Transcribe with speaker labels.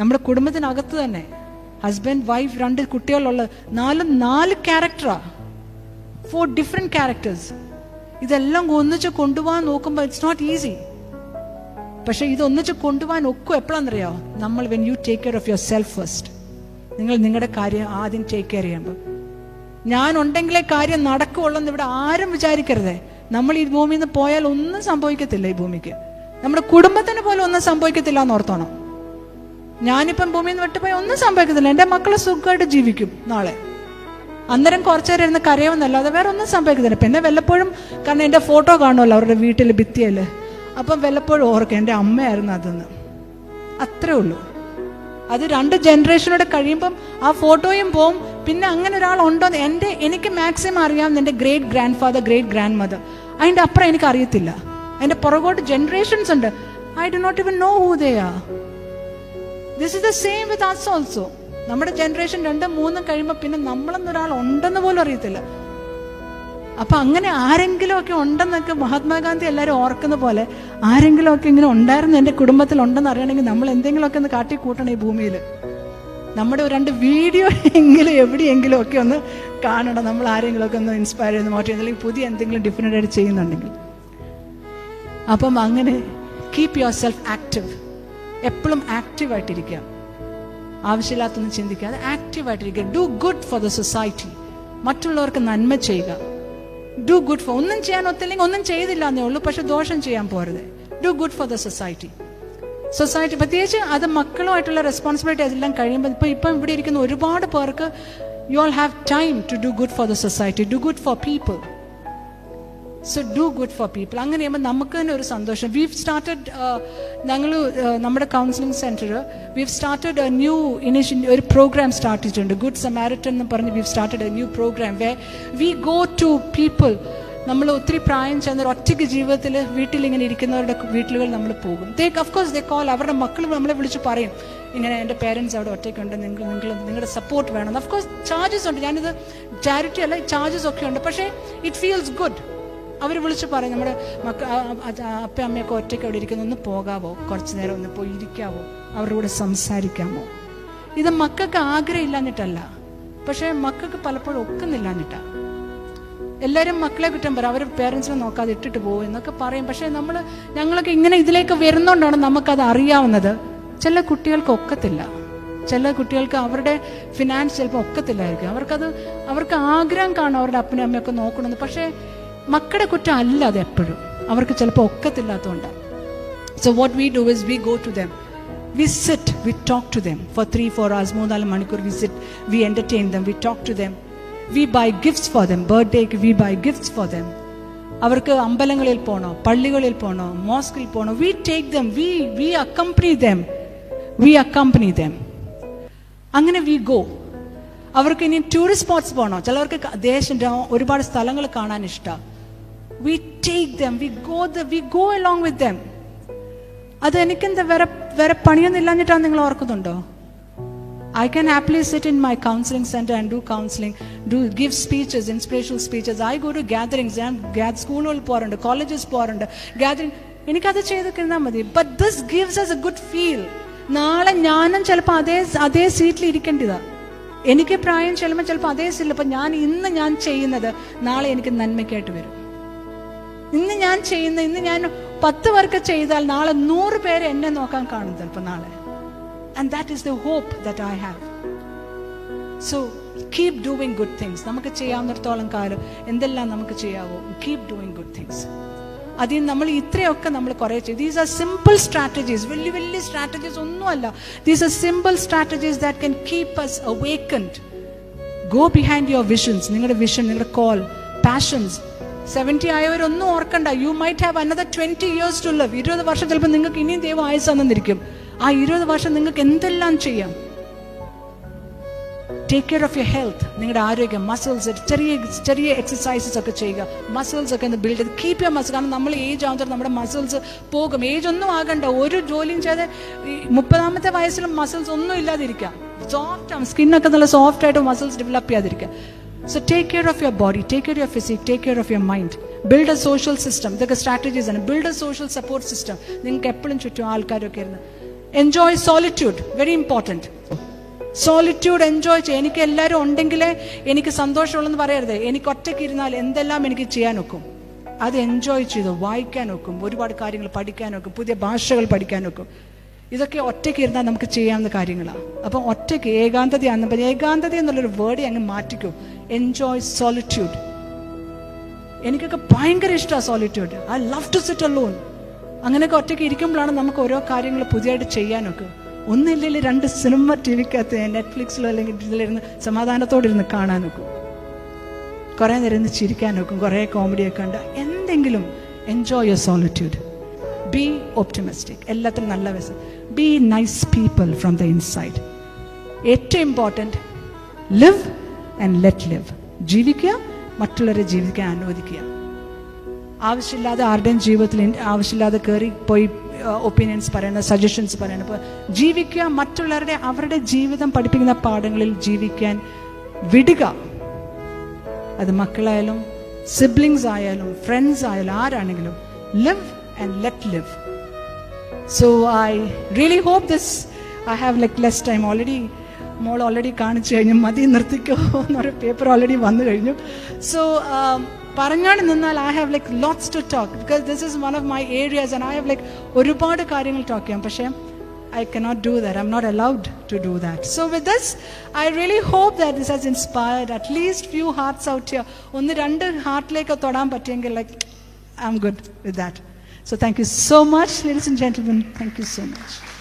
Speaker 1: നമ്മുടെ കുടുംബത്തിനകത്ത് തന്നെ husband wife രണ്ട് കുട്ടികളുള്ള നാല് നാല് ക്യാരക്ടറാ ഫോർ ഡിഫറെന്റ് ക്യാരക്ടേഴ്സ് ഇതെല്ലാം ഒന്നിച്ച് കൊണ്ടുപോകാൻ നോക്കുമ്പോൾ ഇറ്റ്സ് നോട്ട് ഈസി പക്ഷെ ഇത് ഒന്നിച്ച് കൊണ്ടുപോകാൻ ഒക്കെ എപ്പോഴാണെന്നറിയോ? നമ്മൾ when you take care of yourself first നിങ്ങൾ നിങ്ങളുടെ കാര്യം ആദ്യം ടേക്ക് കെയർ ചെയ്യുമ്പോൾ. ഞാൻ ഉണ്ടെങ്കിലേ കാര്യം നടക്കുള്ളൂ എന്ന് ഇവിടെ ആരും വിചാരിക്കരുതേ. നമ്മൾ ഈ ഭൂമിയിൽ നിന്ന് പോയാൽ ഒന്നും സംഭവിക്കത്തില്ല ഈ ഭൂമിക്ക്. നമ്മുടെ കുടുംബത്തിന് പോലും ഒന്നും സംഭവിക്കത്തില്ല എന്ന് ഓർത്തോണം. ഞാനിപ്പം ഭൂമിയിൽ നിന്ന് വിട്ടുപോയി ഒന്നും സംഭവിക്കത്തില്ല. എന്റെ മക്കൾ സുഖമായിട്ട് ജീവിക്കും നാളെ. അന്നേരം കുറച്ചു നേരം ഇരുന്ന് കരയുമെന്നല്ലാതെ വേറെ ഒന്നും സംഭവിക്കത്തില്ല. പിന്നെ വല്ലപ്പോഴും കാരണം എന്റെ ഫോട്ടോ കാണുമല്ലോ അവരുടെ വീട്ടിൽ ഭിത്തിയല്ല അപ്പം വല്ലപ്പോഴും ഓർക്കും എന്റെ അമ്മയായിരുന്നു അതെന്ന്. അത്രേ ഉള്ളൂ. അത് രണ്ട് ജനറേഷനോടെ കഴിയുമ്പം ആ ഫോട്ടോയും പോവും. പിന്നെ അങ്ങനെ ഒരാൾ ഉണ്ടോ എന്റെ എനിക്ക് മാക്സിമം അറിയാം എന്റെ great grandfather great grandmother അതിന്റെ അപ്പുറം എനിക്ക് അറിയത്തില്ല അതിന്റെ പുറകോട്ട് ജനറേഷൻസ് ഉണ്ട്. I do not even know who they are. This is the same with us also നമ്മുടെ ജനറേഷൻ രണ്ടും മൂന്നും കഴിയുമ്പോൾ പിന്നെ നമ്മളെന്നൊരാൾ ഉണ്ടെന്ന് പോലും അറിയത്തില്ല. അപ്പൊ അങ്ങനെ ആരെങ്കിലും ഒക്കെ ഉണ്ടെന്നൊക്കെ മഹാത്മാഗാന്ധി എല്ലാവരും ഓർക്കുന്ന പോലെ ആരെങ്കിലും ഒക്കെ ഇങ്ങനെ ഉണ്ടായിരുന്നു എന്റെ കുടുംബത്തിൽ ഉണ്ടെന്ന് അറിയണമെങ്കിൽ നമ്മൾ എന്തെങ്കിലുമൊക്കെ ഒന്ന് കാട്ടി കൂട്ടണം ഈ ഭൂമിയിൽ. നമ്മുടെ രണ്ട് വീഡിയോ എങ്കിലും എവിടെയെങ്കിലും ഒക്കെ ഒന്ന് കാണണം. നമ്മൾ ആരെങ്കിലും ഒക്കെ ഒന്ന് ഇൻസ്പയർ ചെയ്ത് മോട്ടിവേറ്റ് അല്ലെങ്കിൽ പുതിയ എന്തെങ്കിലും ഡിഫറെന്റ് ആയിട്ട് ചെയ്യുന്നുണ്ടെങ്കിൽ. അപ്പം അങ്ങനെ കീപ് യുവർ സെൽഫ് ആക്റ്റീവ് എപ്പോഴും ആക്റ്റീവായിട്ടിരിക്കുക ആവശ്യമില്ലാത്തൊന്നും ചിന്തിക്കാതെ ആക്റ്റീവായിട്ടിരിക്കുക do good for the society മറ്റുള്ളവർക്ക് നന്മ ചെയ്യുക. ഡു ഗുഡ് ഫോർ ഒന്നും ചെയ്യാൻ ഒത്തില്ലെങ്കിൽ ഒന്നും ചെയ്തില്ല എന്നേ ഉള്ളൂ പക്ഷെ ദോഷം ചെയ്യാൻ പോരുത് do good for the society society പ്രത്യേകിച്ച് അത് മക്കളുമായിട്ടുള്ള റെസ്പോൺസിബിലിറ്റി അതെല്ലാം കഴിയുമ്പോൾ ഇപ്പം ഇപ്പം ഇവിടെ ഇരിക്കുന്ന ഒരുപാട് പേർക്ക് you all have time to do good for the society do good for people so do good for people അങ്ങനെ ചെയ്യുമ്പോൾ നമുക്ക് തന്നെ ഒരു സന്തോഷം. വീവ് സ്റ്റാർട്ടഡ് ഞങ്ങൾ നമ്മുടെ counselling centre we've started a new ഇനിഷ്യ ഒരു പ്രോഗ്രാം സ്റ്റാർട്ട് ചെയ്തിട്ടുണ്ട് ഗുഡ് സമാരിറ്റൻ എന്ന് പറഞ്ഞ് we've started a new programme way we go to people നമ്മൾ ഒത്തിരി പ്രായം ചെന്നൊരു ഒറ്റയ്ക്ക് ജീവിതത്തിൽ വീട്ടിൽ ഇങ്ങനെ ഇരിക്കുന്നവരുടെ വീട്ടിലുകൾ നമ്മൾ പോകും. They of course they call അവരുടെ മക്കൾ നമ്മളെ വിളിച്ച് പറയും. ഇങ്ങനെ എന്റെ പേരൻസ് അവിടെ ഒറ്റയ്ക്കുണ്ട്. നിങ്ങൾ നിങ്ങൾ നിങ്ങളുടെ സപ്പോർട്ട് വേണം. ഓഫ് കോഴ്സ് ചാർജസ് ഉണ്ട്. ഞാനിത് ചാരിറ്റി അല്ല ചാർജസ് ഒക്കെ ഉണ്ട്. പക്ഷേ ഇറ്റ് ഫീൽസ് ഗുഡ് അവർ വിളിച്ച് പറയും നമ്മുടെ മക്ക അപ്പ അമ്മയൊക്കെ ഒറ്റയ്ക്ക് അവിടെ ഇരിക്കുന്നു ഒന്ന് പോകാവോ? കുറച്ച് നേരം ഒന്ന് പോയി ഇരിക്കാവോ? അവരുടെ കൂടെ സംസാരിക്കാമോ? ഇത് മക്കൾക്ക് ആഗ്രഹം ഇല്ലാഞ്ഞിട്ടല്ല. പക്ഷേ മക്കൾക്ക് പലപ്പോഴും ഒക്കുന്നില്ലാഞ്ഞിട്ടാ. എല്ലാവരും മക്കളെ കുറ്റം പറയും അവർ പേരൻസിനെ നോക്കാതെ ഇട്ടിട്ട് പോകും എന്നൊക്കെ പറയും. പക്ഷേ നമ്മൾ ഞങ്ങളൊക്കെ ഇങ്ങനെ ഇതിലേക്ക് വരുന്നോണ്ടാണ് നമുക്കത് അറിയാവുന്നത്. ചില കുട്ടികൾക്ക് ഒക്കത്തില്ല. ചില കുട്ടികൾക്ക് അവരുടെ ഫിനാൻസ് ചിലപ്പോൾ ഒക്കത്തില്ലായിരിക്കും. അവർക്കത് അവർക്ക് ആഗ്രഹം കാണും അവരുടെ അപ്പനും അമ്മയൊക്കെ നോക്കണമെന്ന്. പക്ഷേ മക്കളുടെ കുറ്റം അല്ല അത് എപ്പോഴും. അവർക്ക് ചിലപ്പോൾ ഒക്കത്തില്ലാത്തതുകൊണ്ട് so what we do is we go to them we sit we talk to them four three four hours മൂന്നാൽ മണിക്കൂർ we sit we entertain them we talk to them we buy gifts for them ബർത്ത്ഡേക്ക് we buy gifts for them അവർക്ക് അമ്പലങ്ങളിൽ പോണോ പള്ളികളിൽ പോണോ മോസ്കിൽ പോണോ we take them we we accompany them we accompany them അങ്ങനെ വി ഗോ അവർക്ക് ഇനി ടൂറിസ്റ്റ് സ്പോട്ട്സ് പോകണോ ചിലവർക്ക് ദേശം ഒരുപാട് സ്ഥലങ്ങൾ കാണാൻ ഇഷ്ടമാണ് we take them we go the we go along with them അത് എനിക്കെന്താ വേറെ വേറെ പണിയൊന്നും ഇല്ലാഞ്ഞിട്ടാണ് നിങ്ങൾ ഓർക്കുന്നുണ്ടോ? I can happily sit in my counselling centre and do counselling do give speeches inspirational speeches I go to gatherings ഞാൻ സ്കൂളുകളിൽ പോകാറുണ്ട് കോളേജസ് പോകാറുണ്ട് ഗ്യാതറിംഗ് എനിക്കത് ചെയ്തൊക്കെ ഇരുന്നാൽ മതി. But this gives us a good feel നാളെ ഞാനും ചിലപ്പോൾ അതേ അതേ സീറ്റിൽ ഇരിക്കേണ്ടതാ എനിക്ക് പ്രായം ചെല്ലുമ്പോൾ ചിലപ്പോൾ അതേ സീറ്റിൽ അപ്പം ഞാൻ ഇന്ന് ഞാൻ ചെയ്യുന്നത് നാളെ എനിക്ക് നന്മയ്ക്കായിട്ട് വരും. ഇന്ന് ഞാൻ ചെയ്യുന്ന ഇന്ന് ഞാൻ പത്ത് പേർക്ക് ചെയ്താൽ നാളെ നൂറ് പേര് എന്നെ നോക്കാൻ കാണും ചിലപ്പോൾ നാളെ. And that is the hope that I have so keep doing good things നമുക്ക് ചെയ്യാവുന്നിടത്തോളം കാലം എന്തെല്ലാം നമുക്ക് ചെയ്യാവോ കീപ് ഡൂയിങ് ഗുഡ് തിങ്സ് അതിൽ നമ്മൾ ഇത്രയൊക്കെ നമ്മൾ കുറേ ചെയ്തു. ദീസ് ആർ സിമ്പിൾ സ്ട്രാറ്റജീസ് വലിയ വലിയ സ്ട്രാറ്റജീസ് ഒന്നുമല്ല. These are simple strategies that can keep us awakened go behind your visions നിങ്ങളുടെ വിഷൻ നിങ്ങളുടെ കോൾ പാഷൻസ് സെവന്റി ആയവരൊന്നും ഓർക്കണ്ട. You might have another twenty years to love ഇരുപത് വർഷം ചിലപ്പോൾ നിങ്ങൾക്ക് ഇനിയും ദൈവം ആയുസ് തന്നിരിക്കും. ആ ഇരുപത് വർഷം നിങ്ങൾക്ക് എന്തെല്ലാം ചെയ്യാം? Take care of your health നിങ്ങളുടെ ആരോഗ്യം മസിൽസ് ചെറിയ ചെറിയ എക്സസൈസസ് ഒക്കെ ചെയ്യുക. മസിൽസ് ഒക്കെ ഒന്ന് ബിൽഡ് ചെയ്ത് കീപ്പ് യുവർ മസിൽ കാരണം നമ്മൾ ഏജ് ആകുമ്പോൾ നമ്മുടെ മസിൽസ് പോകും. ഏജ് ഒന്നും ആകണ്ട. ഒരു ജോലിയും ചെയ്ത് മുപ്പതാമത്തെ വയസ്സിലും മസിൽസ് ഒന്നും ഇല്ലാതിരിക്കുക. സോഫ്റ്റ് ആവും സ്കിന്നൊക്കെ നല്ല സോഫ്റ്റ് ആയിട്ട് മസിൽസ് ഡെവലപ്പ് ചെയ്യാതിരിക്കുക. So take care of your body take care your physique take care of your mind build a social system ഇതൊക്കെ സ്ട്രാറ്റജീസ് ആണ്. Build a social support system നിങ്ങൾക്ക് എപ്പോഴും ചുറ്റും ആൾക്കാരൊക്കെ ഇരുന്ന്. Enjoy solitude very important solitude enjoy ചെയ്യുക എനിക്ക് എല്ലാവരും ഉണ്ടെങ്കിലേ എനിക്ക് സന്തോഷമുള്ളെന്ന് പറയരുത്. എനിക്ക് ഒറ്റയ്ക്ക് ഇരുന്നാൽ എന്തെല്ലാം എനിക്ക് ചെയ്യാൻ ഒക്കും? അത് എൻജോയ് ചെയ്തു വായിക്കാൻ ഒക്കും. ഒരുപാട് കാര്യങ്ങൾ പഠിക്കാൻ ഒക്കും. പുതിയ ഭാഷകൾ പഠിക്കാൻ ഒക്കും. ഇതൊക്കെ ഒറ്റയ്ക്ക് ഇരുന്നാൽ നമുക്ക് ചെയ്യാവുന്ന കാര്യങ്ങളാണ് അപ്പം ഒറ്റയ്ക്ക് ഏകാന്തതയാണ് പറഞ്ഞാൽ ഏകാന്തത എന്നുള്ളൊരു വേർഡ് അങ്ങ് മാറ്റിക്കോ. എൻജോയ് സോളിറ്റ്യൂഡ് എനിക്കൊക്കെ ഭയങ്കര ഇഷ്ടമാണ് solitude I love to sit alone അങ്ങനെയൊക്കെ ഒറ്റയ്ക്ക് ഇരിക്കുമ്പോഴാണ് നമുക്ക് ഓരോ കാര്യങ്ങൾ പുതിയതായിട്ട് ചെയ്യാനൊക്കെ. ഒന്നില്ലെങ്കിൽ രണ്ട് സിനിമ ടി വിക്കകത്ത് നെറ്റ്ഫ്ലിക്സിലോ അല്ലെങ്കിൽ ഇതിലിരുന്ന് സമാധാനത്തോടെ ഇരുന്ന് കാണാനൊക്കെ. കുറേ നേരം ഇരുന്ന് ചിരിക്കാനൊക്കും കുറേ കോമഡിയൊക്കെ ഉണ്ട് എന്തെങ്കിലും enjoy your solitude be optimistic എല്ലാത്തിനും നല്ല Wes be nice people from the inside ഏറ്റവും important live and let live ജീവിക്കുക മറ്റുള്ളവരെ ജീവിക്കാൻ അനുവദിക്കുക. ആവശ്യമില്ലാതെ ആരുടെയും ജീവിതത്തിൽ ആവശ്യമില്ലാതെ കയറി പോയി ഒപ്പീനിയൻസ് പറയുന്ന സജഷൻസ് പറയുന്ന ഇപ്പോൾ ജീവിക്കുക മറ്റുള്ളവരുടെ അവരുടെ ജീവിതം പഠിപ്പിക്കുന്ന പാഠങ്ങളിൽ ജീവിക്കാൻ വിടുക. അത് മക്കളായാലും സിബ്ലിങ്സ് ആയാലും ഫ്രണ്ട്സ് ആയാലും ആരാണെങ്കിലും live And let live so I really hope this I have like less time already mall already കാണിച്ചു കഴിഞ്ഞു മതി നിർത്തിക്കോ എന്നൊരു പേപ്പർ ഓൾറെഡി വന്നു കഴിഞ്ഞു സോ പറഞ്ഞാണ് നിന്നാൽ I have like lots to talk because this is one of my areas and I have like ഒരുപാട് കാര്യങ്ങൾ ടോക്ക് ചെയ്യാം പക്ഷേ I cannot do that. I'm not allowed to do that. So with this, I really hope that this has inspired at least few hearts out here. ഒന്ന് രണ്ട് ഹാർട്ടിലേക്ക് തൊടാൻ പറ്റിയെങ്കിൽ like I am good with that So thank you so much, ladies and gentlemen. Thank you so much.